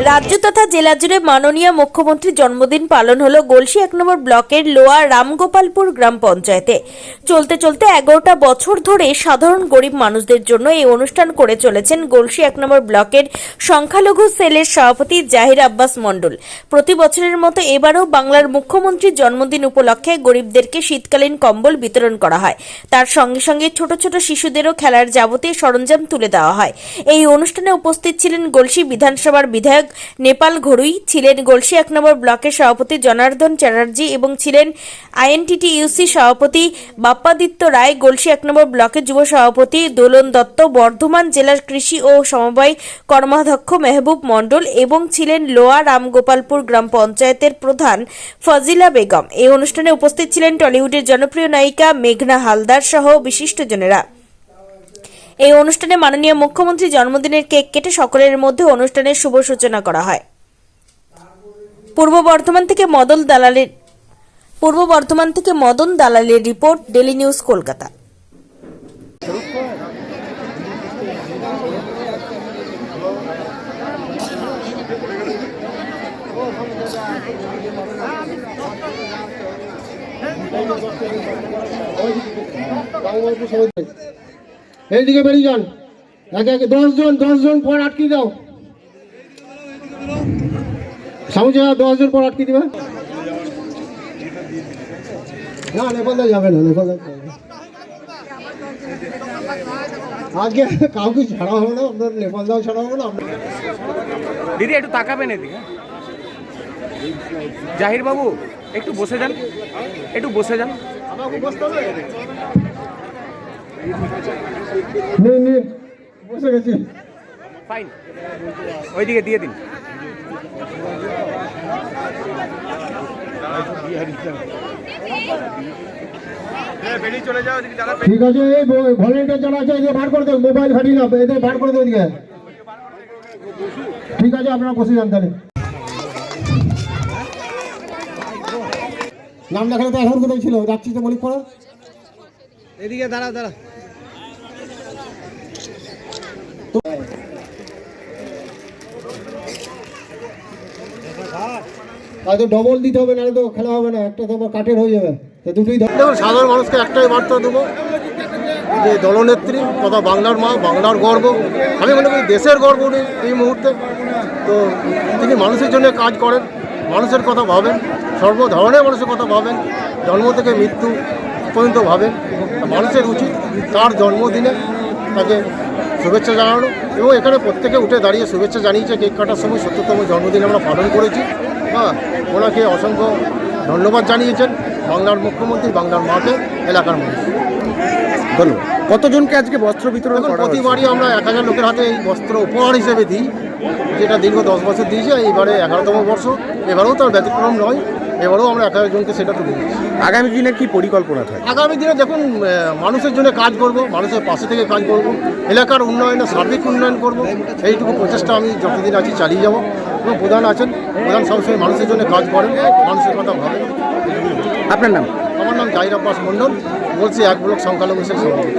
রাজ্য তথা জেলা জুড়ে মাননীয় মুখ্যমন্ত্রীর জন্মদিন পালন হলো গলসি এক নম্বর ব্লকের লোয়া রামগোপালপুর গ্রাম পঞ্চায়েতে। চলতে চলতে এগারোটা বছর ধরে সাধারণ গরিব মানুষদের জন্য এই অনুষ্ঠান করে চলেছেন গলসি এক নম্বর ব্লকের সংখ্যালঘু সেলের সভাপতি জাহির আব্বাস মণ্ডল। প্রতি বছরের মতো এবারও বাংলার মুখ্যমন্ত্রীর জন্মদিন উপলক্ষে গরিবদেরকে শীতকালীন কম্বল বিতরণ করা হয়। তার সঙ্গে সঙ্গে ছোট ছোট শিশুদেরও খেলার যাবতীয় সরঞ্জাম তুলে দেওয়া হয়। এই অনুষ্ঠানে উপস্থিত ছিলেন গলসি বিধানসভার বিধায়ক নেপাল ঘড়ুই ছিলেন গলসি এক নম্বর ব্লকের সভাপতি জনার্দন চ্যাটার্জি এবং ছিলেন আইএনটিটি ইউসি সভাপতি বাপ্পাদিত্য রায়। গলসি এক নম্বর ব্লকের যুব সভাপতি দোলন দত্ত, বর্ধমান জেলার কৃষি ও সমবায় কর্মাধ্যক্ষ মেহবুব মণ্ডল এবং ছিলেন লোয়া রামগোপালপুর গ্রাম পঞ্চায়েতের প্রধান ফজিলা বেগম। এই অনুষ্ঠানে উপস্থিত ছিলেন টলিউডের জনপ্রিয় নায়িকা মেঘনা হালদার সহ বিশিষ্টজনেরা। এই অনুষ্ঠানে মাননীয় মুখ্যমন্ত্রী জন্মদিনের কেক কেটে সকলের মধ্যে অনুষ্ঠানের শুভ সূচনা করা হয়। পূর্ব বর্ধমান থেকে মদন দালালের, পূর্ব বর্ধমান থেকে মদন দালালের রিপোর্ট ডেলি নিউজ কলকাতা। এইদিকে বেরিয়ে যান। একে একে দশজন দশজন পর আটকে দাও। সামনে দশজন পর আটকে দিবে? না নেপালদা যাবে না নেপালদা যাবে না। আজকে কাউকে ছাড়া হবে না আপনার নেপালদাও ছাড়া হবে না দিদি একটু তাকাবেন এদিকে। জাহির বাবু একটু বসে যান। একটু বসে যান। আমাকে বসতে হবে। নিন নিন বসে গেছি। ফাইন ওইদিকে দিয়ে দিন। ঠিক আছে এই ভলেন্টিয়ার যারা আছে এদের বার করে দেবো মোবাইল ঘাটি না এদের বার করে দেবো এদিকে ঠিক আছে আপনারা বসে যান তাহলে। নাম লেখানো তো এখন কোথায় ছিল? যাচ্ছি তো মলিক করা এদিকে দাঁড়া দাঁড়া। তাই তো ডবল দিতে হবে নাহলে তো খেলা হবে না। একটা তো আবার কাঠের হয়ে যাবে। তো দুটোই দেখুন সাধারণ মানুষকে একটাই বার্তা দেবো। যে দলনেত্রী তথা বাংলার মা বাংলার গর্ব। আমি মনে করি দেশের গর্ব উনি এই মুহূর্তে। তো তিনি মানুষের জন্য কাজ করেন মানুষের কথা ভাবেন সর্ব ধরনের মানুষের কথা ভাবেন। জন্ম থেকে মৃত্যু পর্যন্ত ভাবেন মানুষের উচিত তার জন্মদিনে তাকে শুভেচ্ছা জানানো এবং এখানে প্রত্যেকে উঠে দাঁড়িয়ে শুভেচ্ছা জানিয়েছে কেক কাটার সময় সত্তরতম জন্মদিন আমরা পালন করেছি। হ্যাঁ ওনাকে অসংখ্য ধন্যবাদ জানিয়েছেন বাংলার মুখ্যমন্ত্রী বাংলার মাকে এলাকার মানুষ। ধন্যবাদ কতজনকে আজকে বস্ত্র বিতরণ প্রতিবারই আমরা এক হাজার লোকের হাতে এই বস্ত্র উপহার হিসেবে দিই যেটা দীর্ঘ দশ বছর দিয়েছি এইবারে এগারোতম বর্ষ এবারেও তার ব্যতিক্রম নয়। এবারেও আমরা এক হাজার জনকে সেটা তুলে দিচ্ছি আগামী দিনের কি পরিকল্পনা থাকে আগামী দিনে দেখুন মানুষের জন্য কাজ করব মানুষের পাশে থেকে কাজ করব এলাকার উন্নয়নে সার্বিক উন্নয়ন করব এইটুকু প্রচেষ্টা আমি যতদিন আছি চালিয়ে যাব। এবং প্রধান আছেন প্রধান সবসময় মানুষের জন্য কাজ করেন মানুষের কথা ভাবেন। আপনার নাম? আমার নাম জাহির আব্বাস মণ্ডল বলছি এক ব্লক সংখ্যালঘু সভাপতি।